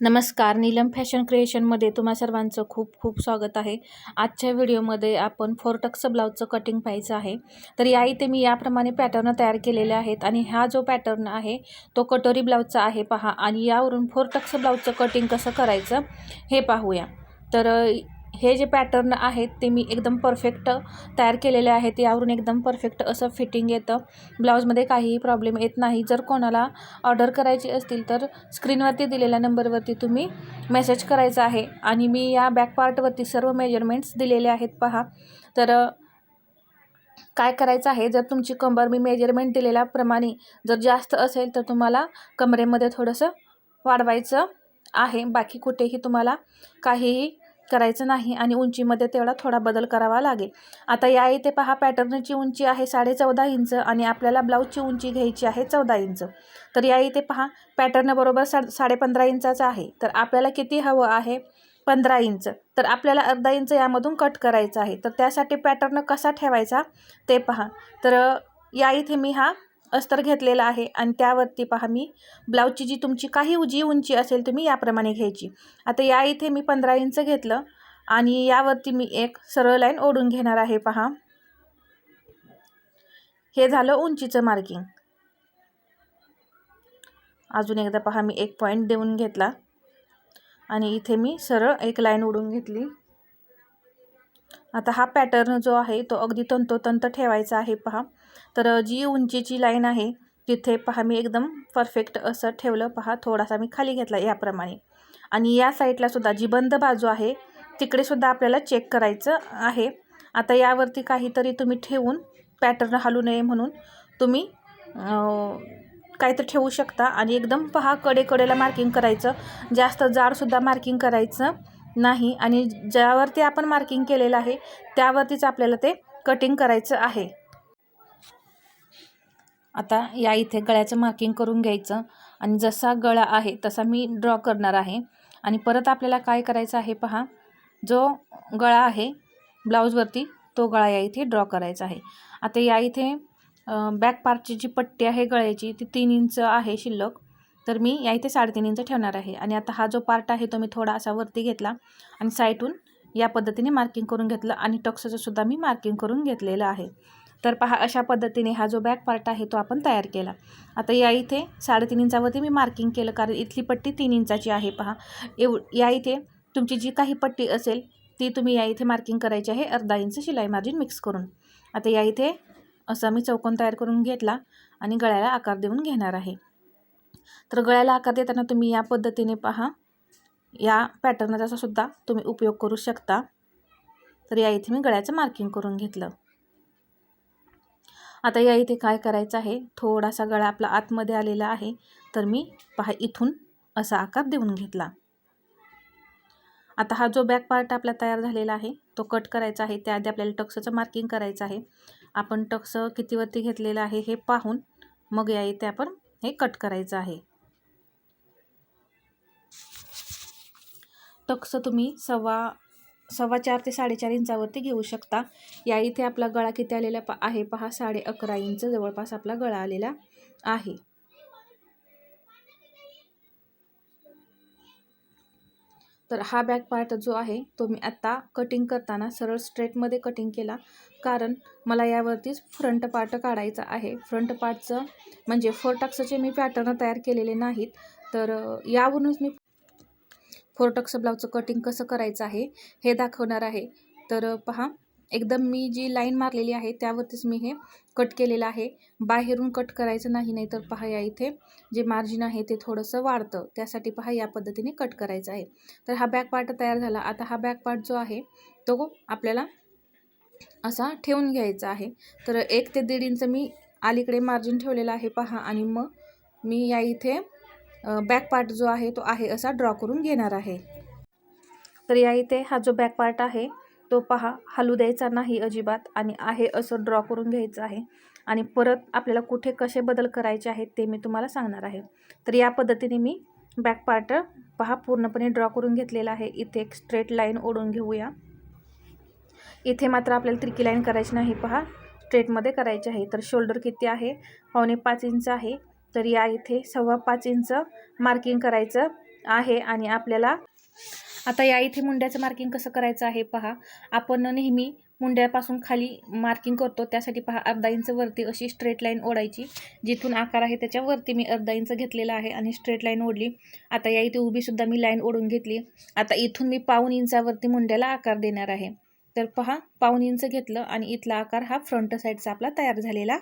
नमस्कार नीलम फॅशन क्रिएशनमध्ये तुम्हा सर्वांचं खूप खूप स्वागत आहे. आजच्या व्हिडिओमध्ये आपण फोर टक्स ब्लाऊजचं कटिंग पाहायचं आहे. तर या इथे मी याप्रमाणे पॅटर्न तयार केलेले आहेत आणि हा जो पॅटर्न आहे तो कटोरी ब्लाऊजचा आहे पहा. आणि यावरून फोर टक्स ब्लाऊजचं कटिंग कसं करायचं हे पाहूया. तर हे जे पॅटर्न आहेत ते मी एकदम परफेक्ट तयार केलेले आहेत. यावरून एकदम परफेक्ट असं फिटिंग येतं. ब्लाऊजमध्ये काहीही प्रॉब्लेम येत नाही. जर कोणाला ऑर्डर करायची असतील तर स्क्रीनवरती दिलेल्या नंबरवरती तुम्ही मेसेज करायचा आहे. आणि मी या बॅक पार्टवरती सर्व मेजरमेंट्स दिलेले आहेत. पहा. तर काय करायचं आहे? जर तुमची कंबर मी मेजरमेंट दिलेल्याप्रमाणे जर जास्त असेल तर तुम्हाला कमरेमध्ये थोडंसं वाढवायचं आहे. बाकी कुठेही तुम्हाला काहीही करायचं नाही आणि उंचीमध्ये तेवढा थोडा बदल करावा लागेल. आता या इथे पहा पॅटर्नची उंची आहे साडे चौदा इंच आणि आपल्याला ब्लाऊजची उंची घ्यायची आहे चौदा इंच. तर या इथे पहा पॅटर्न बरोबर सा साडे पंधरा इंचाचा आहे. तर आपल्याला किती हवं आहे? पंधरा इंच. तर आपल्याला अर्धा इंच यामधून कट करायचं आहे. तर त्यासाठी पॅटर्न कसा ठेवायचा? ते पहा. तर या इथे मी हा अस्तर घेतलेलं आहे. आणि त्यावरती पहा मी ब्लाऊजची जी तुमची काही जी उंची असेल तुम्ही याप्रमाणे घ्यायची. आता या इथे मी पंधरा इंच घेतलं आणि यावरती मी एक सरळ लाईन ओढून घेणार आहे पहा. हे झालं उंचीचं मार्किंग अजून एकदा पहा मी एक पॉईंट देऊन घेतला. आणि इथे मी सरळ एक लाईन ओढून घेतली. आता हा पॅटर्न जो आहे तो अगदी तंतोतंत ठेवायचा आहे पहा. तर जी उंचीची लाईन आहे तिथे पहा मी एकदम परफेक्ट असं ठेवलं पहा. थोडासा मी खाली घेतला याप्रमाणे. आणि या साईडला सुद्धा जी बंद बाजू आहे तिकडे सुद्धा आपल्याला चेक करायचं आहे. आता यावरती काहीतरी तुम्ही ठेवून पॅटर्न हलू नये म्हणून तुम्ही काहीतरी ठेवू शकता. आणि एकदम पहा कडेकडेला मार्किंग करायचं. जास्त जाडसुद्धा मार्किंग करायचं. नाही आणि ज्यावरती आपण मार्किंग केलेलं आहे त्यावरतीच आपल्याला ते कटिंग करायचं आहे. आता या इथे गळ्याचं मार्किंग करून घ्यायचं आणि जसा गळा आहे तसा मी ड्रॉ करणार आहे. आणि परत आपल्याला काय करायचं आहे पहा जो गळा आहे ब्लाऊजवरती तो गळा या इथे ड्रॉ करायचा आहे. आता या इथे बॅक पार्टची जी पट्टी आहे गळ्याची ती तीन इंच आहे शिल्लक. तर मी या इथे साडेतीन इंच ठेवणार आहे. आणि आता हा जो पार्ट आहे तो मी थोडा असा वरती घेतला आणि साईटून या पद्धतीने मार्किंग करून घेतलं आणि टक्सचं सुद्धा मी मार्किंग करून घेतलेलं आहे. तर पहा अशा पद्धतीने हा जो बॅक पार्ट आहे तो आपण तयार केला. आता या इथे साडेतीन इंचावरती मी मार्किंग केलं कारण इथली पट्टी तीन इंचाची आहे पहा. एव या इथे तुमची जी काही पट्टी असेल ती तुम्ही या इथे मार्किंग करायची आहे अर्धा इंच शिलाई मार्जिन मिक्स करून. आता या इथे असा मी चौकोन तयार करून घेतला आणि गळ्याला आकार देऊन घेणार आहे. तर गळ्याला आकार देताना तुम्ही या पद्धतीने पहा. या पॅटर्नचा सुद्धा तुम्ही उपयोग करू शकता. तर या इथे मी गळ्याचं मार्किंग करून घेतलं. आता या इथे काय करायचं आहे? थोडासा गळा आपला आतमध्ये आलेला आहे. तर मी पहा इथून असा आकार देऊन घेतला. आता हा जो बॅक पार्ट आपला तयार झालेला आहे तो कट करायचा आहे. त्याआधी आपल्याला टक्सचं मार्किंग करायचं आहे. आपण टक्स कितीवरती घेतलेलं आहे हे पाहून मग या इथे आपण हे कट करायचं आहे. टक्स तुम्ही सव्वा सव्वा चार ते साडेचार इंचावरती घेऊ शकता. या इथे आपला गळा किती आलेला प आहे पहा साडे अकरा इंच जवळपास आपला गळा आलेला आहे. तर हा बॅक पार्ट जो आहे तो मी आत्ता कटिंग करताना सरळ स्ट्रेटमध्ये कटिंग केला. कारण मला यावरतीच फ्रंट पार्ट काढायचा आहे. फ्रंट पार्टचं म्हणजे फोरटक्सचे मी पॅटर्न तयार केलेले नाहीत. तर यावरूनच मी फोर टक्स ब्लाऊजचं कटिंग कसं करायचं आहे हे दाखवणार आहे. तर पहा. एकदम मी जी लाईन मारलेली आहे त्यावरतीच मी हे कट केलेलं आहे. बाहेरून कट करायचं नाही नाही तर पहा या इथे जे मार्जिन आहे ते थोडंसं वाढतं. त्यासाठी पहा या पद्धतीने कट करायचं आहे. तर हा बॅक पार्ट तयार झाला. आता हा बॅक पार्ट जो आहे तो आपल्याला असा ठेवून घ्यायचा आहे. तर एक ते दीड इंच मी अलीकडे मार्जिन ठेवलेलं आहे पहा आणि मग मी या इथे बॅक पार्ट जो आहे तो आहे असा ड्रॉ करून घेणार आहे. तर या इथे हा जो बॅक पार्ट आहे तो पहा हलू द्यायचा नाही अजिबात आणि आहे असं ड्रॉ करून घ्यायचं आहे. आणि परत आपल्याला कुठे कसे बदल करायचे आहेत ते मी तुम्हाला सांगणार आहे. तर या पद्धतीने मी बॅक पार्ट पहा पूर्णपणे ड्रॉ करून घेतलेला आहे. इथे एक स्ट्रेट लाईन ओढून घेऊया. इथे मात्र आपल्याला त्रिकी लाईन करायची नाही पहा. स्ट्रेटमध्ये करायची आहे. तर शोल्डर किती आहे? पावणे पाच इंच आहे. तर या इथे सव्वा पाच इंच मार्किंग करायचं आहे आणि आपल्याला आता या इथे मुंड्याचं मार्किंग कसं करायचं आहे पहा. आपण नेहमी मुंड्यापासून खाली मार्किंग करतो. त्यासाठी पहा अर्धा इंच वरती अशी स्ट्रेट लाईन ओढायची. जिथून आकार आहे त्याच्यावरती मी अर्धा इंच घेतलेला आहे आणि स्ट्रेट लाईन ओढली. आता या इथे उभीसुद्धा मी लाईन ओढून घेतली. आता इथून मी पाऊन इंचावरती मुंड्याला आकार देणार आहे. तर पहा पाऊन इंच घेतलं आणि इथला आकार हा फ्रंट साईडचा आपला तयार झालेला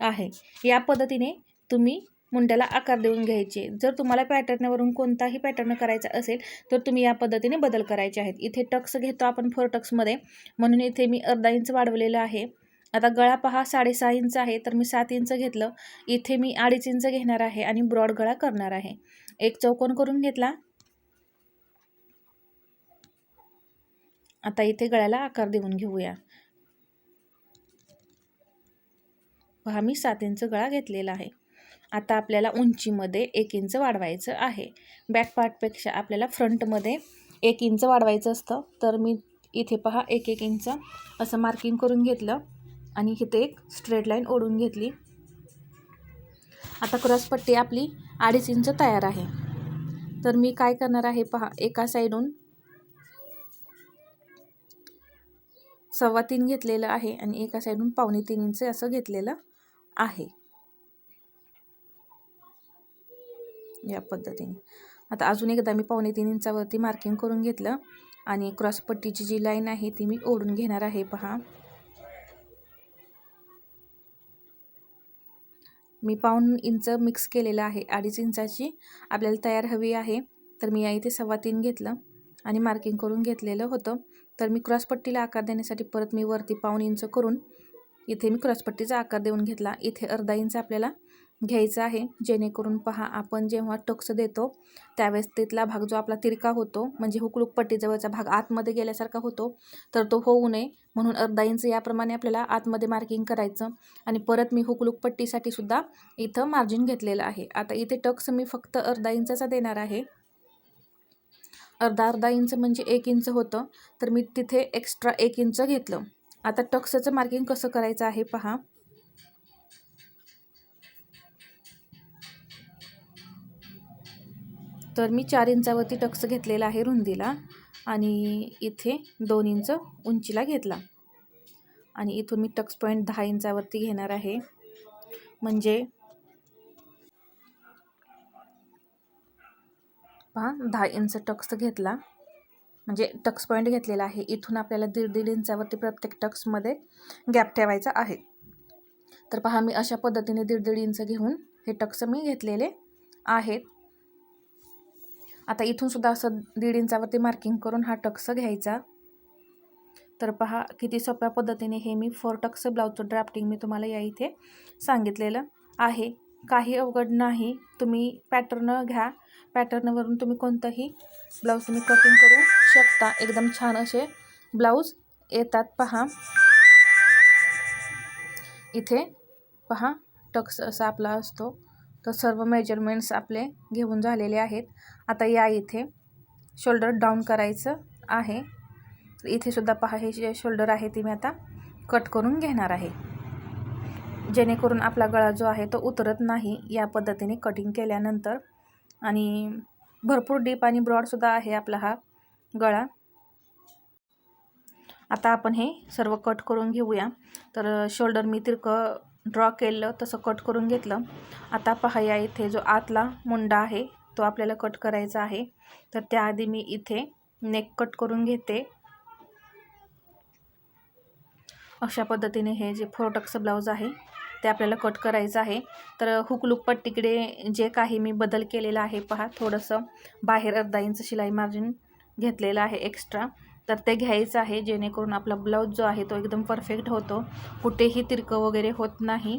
आहे. या पद्धतीने तुम्ही मुंड्याला आकार देऊन घ्यायचे. जर तुम्हाला पॅटर्नवरून कोणताही पॅटर्न करायचा असेल तर तुम्ही या पद्धतीने बदल करायचे आहेत. इथे टक्स घेतो आपण फोर टक्समध्ये. म्हणून इथे मी अर्धा इंच वाढवलेलं आहे. आता गळा पहा साडेसहा इंच आहे तर मी सात इंच घेतलं. इथे मी अडीच इंच घेणार आहे आणि ब्रॉड गळा करणार आहे. एक चौकोन करून घेतला. आता इथे गळ्याला आकार देऊन घेऊया. पहा मी सात इंच गळा घेतलेला आहे. आता आपल्याला उंचीमध्ये एक इंच वाढवायचं आहे. बॅक पार्टपेक्षा आपल्याला फ्रंटमध्ये एक इंच वाढवायचं असतं. तर मी इथे पहा एक एक इंच असं मार्किंग करून घेतलं आणि इथे एक स्ट्रेट लाईन ओढून घेतली. आता क्रॉसपट्टी आपली अडीच इंच तयार आहे. तर मी काय करणार आहे पहा एका साईडून सव्वा तीन घेतलेलं आहे आणि एका साईडून पावणे तीन इंच असं घेतलेलं आहे. या पद्धतीने. आता अजून एकदा मी पावणे तीन इंचावरती मार्किंग करून घेतलं आणि क्रॉसपट्टीची जी लाईन आहे ती मी ओढून घेणार आहे पहा. मी पाऊन इंच मिक्स केलेलं आहे अडीच इंचाची. आपल्याला तयार हवी आहे तर मी या इथे सव्वा तीन घेतलं आणि मार्किंग करून घेतलेलं होतं. तर मी क्रॉसपट्टीला आकार देण्यासाठी परत मी वरती पाऊन इंच करून इथे मी क्रॉसपट्टीचा आकार देऊन घेतला. इथे अर्धा इंच आपल्याला घ्यायचा आहे. जेणेकरून पहा आपण जेव्हा टक्स देतो त्यावेळेस तिथला भाग जो आपला तिरका होतो म्हणजे हुकलूक पट्टीजवळचा भाग आतमध्ये गेल्यासारखा होतो तर तो होऊ नये. म्हणून अर्धा इंच याप्रमाणे आपल्याला आतमध्ये मार्किंग करायचं. आणि परत मी हुकलूक पट्टीसाठी सुद्धा इथं मार्जिन घेतलेलं आहे. आता इथे टक्स मी फक्त अर्धा इंचाचा देणार आहे. अर्धा अर्धा इंच म्हणजे एक इंच होतं तर मी तिथे एक्स्ट्रा एक इंच घेतलं. आता टक्सचं मार्किंग कसं करायचं आहे पहा. तर मी चार इंचावरती टक्स घेतलेला आहे रुंदीला आणि इथे दोन इंच उंचीला घेतला. आणि इथून मी टक्स पॉईंट दहा इंचावरती घेणार आहे. म्हणजे पहा दहा इंच टक्स घेतला. म्हणजे टक्स पॉईंट घेतलेला आहे. इथून आपल्याला दीड दीड इंचावरती प्रत्येक टक्समध्ये गॅप ठेवायचा आहे. तर पहा मी अशा पद्धतीने दीड दीड इंच घेऊन हे टक्स मी घेतलेले आहेत. आता इथून सुद्धा असं दीड इंचावरती मार्किंग करून हा टक्स घ्यायचा. तर पहा किती सोप्या पद्धतीने हे मी फोर टक्स ब्लाऊजचं ड्राफ्टिंग मी तुम्हाला या इथे सांगितलेलं आहे. काही अवघड नाही तुम्ही पॅटर्न घ्या. पॅटर्नवरून तुम्ही कोणतंही ब्लाऊज तुम्ही कटिंग करू शकता. एकदम छान असे ब्लाऊज येतात पहा. इथे पहा टक्स असा आपला असतो. तर सर्व मेजरमेंट्स आपले घेऊन झालेले आहेत. आता या इथे शोल्डर डाऊन करायचं आहे. इथेसुद्धा पहा हे जे शोल्डर आहे ते मी आता कट करून घेणार आहे. जेणेकरून आपला गळा जो आहे तो उतरत नाही या पद्धतीने कटिंग केल्यानंतर. आणि भरपूर डीप आणि ब्रॉडसुद्धा आहे आपला हा गळा. आता आपण हे सर्व कट करून घेऊया. तर शोल्डर मी तिरकं ड्रॉ केलं तसं कट करून घेतलं. आता पहा या इथे जो आतला मुंडा आहे तो आपल्याला कट करायचा आहे. तर त्याआधी मी इथे नेक कट करून घेते. अशा पद्धतीने हे जे फोरटक्स ब्लाऊज आहे ते आपल्याला कट करायचं आहे. तर हुकलूक पट्टीकडे जे काही मी बदल केलेला आहे पहा थोडंसं बाहेर अर्धा इंच शिलाई मार्जिन घेतलेलं आहे एक्स्ट्रा तर ते घ्यायचं आहे जेणेकरून आपला ब्लाऊज जो आहे तो एकदम परफेक्ट होतो. कुठेही तिरकं वगैरे होत नाही.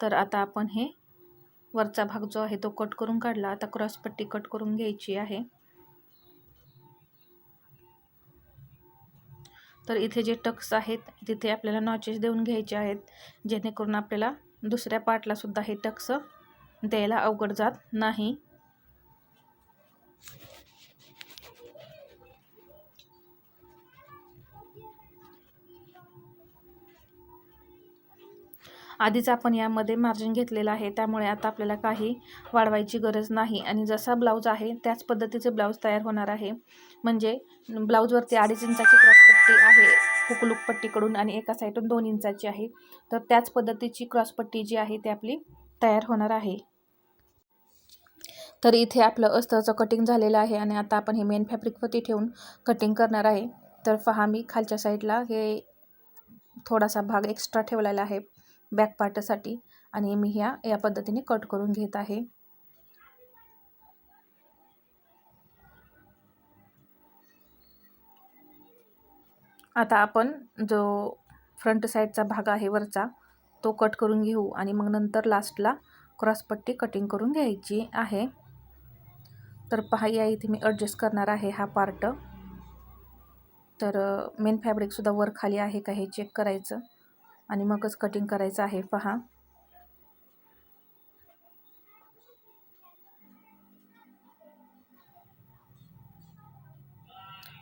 तर आता आपण हे वरचा भाग जो आहे तो कट करून काढला. आता क्रॉसपट्टी कट करून घ्यायची आहे. तर इथे जे टक्स आहेत तिथे आपल्याला नॉचेस देऊन घ्यायचे आहेत. जेणेकरून आपल्याला दुसऱ्या पार्टलासुद्धा हे टक्स द्यायला अवघड जात नाही. आधीच आपण यामध्ये मार्जिन घेतलेलं आहे. त्यामुळे आता आपल्याला काही वाढवायची गरज नाही. आणि जसा ब्लाऊज आहे त्याच पद्धतीचे ब्लाऊज तयार होणार आहे. म्हणजे ब्लाऊजवरती अडीच इंचाची क्रॉसपट्टी आहे हुकलूक पट्टीकडून आणि एका साईडून दोन इंचाची आहे. तर त्याच पद्धतीची क्रॉसपट्टी जी आहे ती आपली तयार होणार आहे. तर इथे आपलं अस्तरचं कटिंग झालेलं आहे आणि आता आपण हे मेन फॅब्रिकवरती ठेवून कटिंग करणार आहे. तर पहा मी खालच्या साईडला हे थोडासा भाग एक्स्ट्रा ठेवलेला आहे. बॅक पार्टसाठी आणि मी ह्या या पद्धतीने कट करून घेत आहे. आता आपण जो फ्रंट साईडचा भाग आहे वरचा तो कट करून घेऊ आणि मग नंतर लास्टला क्रॉसपट्टी कटिंग करून घ्यायची आहे. तर पहा या इथे मी ॲडजस्ट करणार आहे हा पार्ट तर मेन फॅब्रिकसुद्धा वर खाली आहे का हे चेक करायचं. आणि मगच कटिंग करायचं आहे. पहा.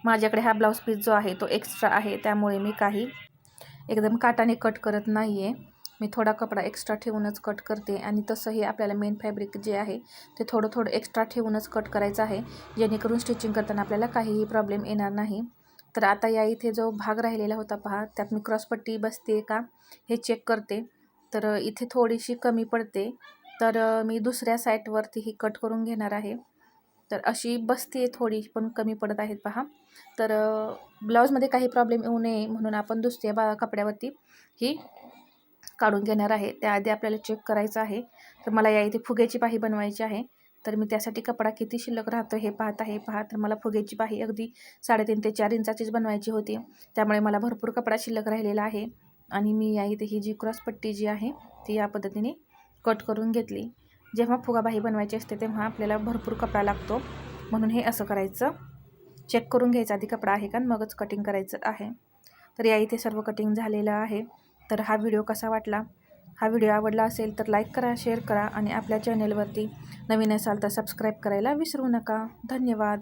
माझ्याकडे हा ब्लाऊज पीस जो आहे तो एक्स्ट्रा आहे. त्यामुळे मी काही एकदम काटाने कट करत नाही आहे मी थोडा कपडा एक्स्ट्रा ठेवूनच कट करते. आणि तसंही आपल्याला मेन फॅब्रिक जे आहे ते थोडं थोडं एक्स्ट्रा ठेवूनच कट करायचं आहे. जेणेकरून स्टिचिंग करताना आपल्याला काहीही प्रॉब्लेम येणार नाही. तर आता या इथे जो भाग राहिलेला होता पहा त्यात मी क्रॉसपट्टी बसते का हे चेक करते. तर इथे थोडीशी कमी पडते. तर मी दुसऱ्या साईटवरती ही कट करून घेणार आहे. तर अशी बसते थोडी पण कमी पडत आहेत पहा. तर ब्लाऊजमध्ये काही प्रॉब्लेम येऊ नये म्हणून आपण दुसऱ्या बा कपड्यावरती ही काढून घेणार आहे. त्याआधी आपल्याला चेक करायचं आहे. तर मला या इथे फुग्याची पाही बनवायची आहे. तर मी त्यासाठी कपडा किती शिल्लक राहतो हे पाहत आहे पहा तर मला फुग्याची बाही अगदी साडेतीन ते चार इंचाचीच बनवायची होती. त्यामुळे मला भरपूर कपडा शिल्लक राहिलेला आहे आणि मी या इथे ही जी क्रॉसपट्टी जी आहे ती या पद्धतीने कट करून घेतली. जेव्हा फुगाबाही बनवायची असते तेव्हा आपल्याला भरपूर कपडा लागतो. म्हणून हे असं करायचं. चेक करून घ्यायचं आधी कपडा आहे का मगच कटिंग करायचं आहे. तर या इथे सर्व कटिंग झालेलं आहे. तर हा व्हिडिओ कसा वाटला? हा व्हिडिओ आवडला असेल तर लाईक करा शेअर करा आणि आपल्या चॅनेलवरती नवीन असाल तर सबस्क्राईब करायला विसरू नका. धन्यवाद.